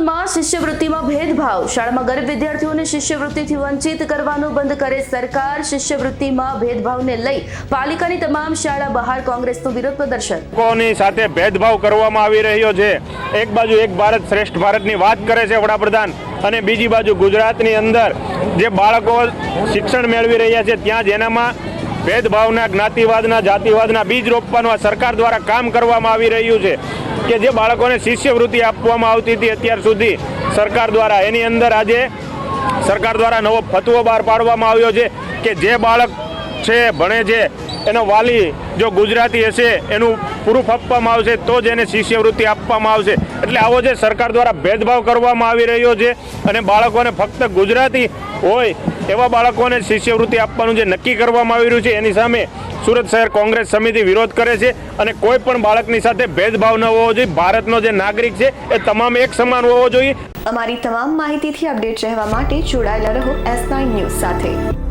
સુરતમાં શિષ્યવૃત્તિમાં ભેદભાવ. શાળામાં ગરીબ વિદ્યાર્થીઓને શિષ્યવૃત્તિથી વંચિત કરવાનું બંધ કરે સરકાર. શિષ્યવૃત્તિમાં ભેદભાવને લઈ પાલિકાની તમામ શાળા બહાર કોંગ્રેસનું વિરોધ પ્રદર્શન. કોની સાથે ભેદભાવ કરવામાં આવી રહ્યો છે. એક બાજુ એક ભારત શ્રેષ્ઠ ભારતની વાત કરે છે વડાપ્રધાન અને બીજી બાજુ ગુજરાતની અંદર જે બાળકો શિક્ષણ મેળવી રહ્યા છે, ત્યાં જ એનામાં ભેદભાવના, જ્ઞાતિવાદના, જાતિવાદના બીજ રોપવાનું આ સરકાર દ્વારા કામ કરવામાં આવી રહ્યું છે કે જે બાળકોને શિષ્યવૃત્તિ આપવામાં આવતી હતી અત્યાર સુધી સરકાર દ્વારા. એની અંદર આજે સરકાર દ્વારા નવો ફતવો બહાર પાડવામાં આવ્યો છે કે જે બાળક છે, ભણે છે, એનો વાલી જો ગુજરાતી હશે, એનું પ્રૂફ આપવામાં આવશે, તો જ એને શિષ્યવૃત્તિ આપવામાં આવશે. એટલે આવો જે સરકાર દ્વારા ભેદભાવ કરવામાં આવી રહ્યો છે અને બાળકોને ફક્ત ગુજરાતી હોય એવા બાળકોને શિષ્યવૃત્તિ આપવાનું જે નક્કી કરવામાં આવી રહ્યું છે, એની સામે સુરત શહેર કોંગ્રેસ સમિતિ વિરોધ કરે છે અને કોઈ પણ બાળકની સાથે ભેદભાવ ન હોવો જોઈએ. ભારતનો જે નાગરિક છે, એ તમામ એક સમાન હોવો જોઈએ. અમારી તમામ માહિતીથી અપડેટ રહેવા માટે જોડાયેલા રહો એસ ન્યૂઝ સાથે.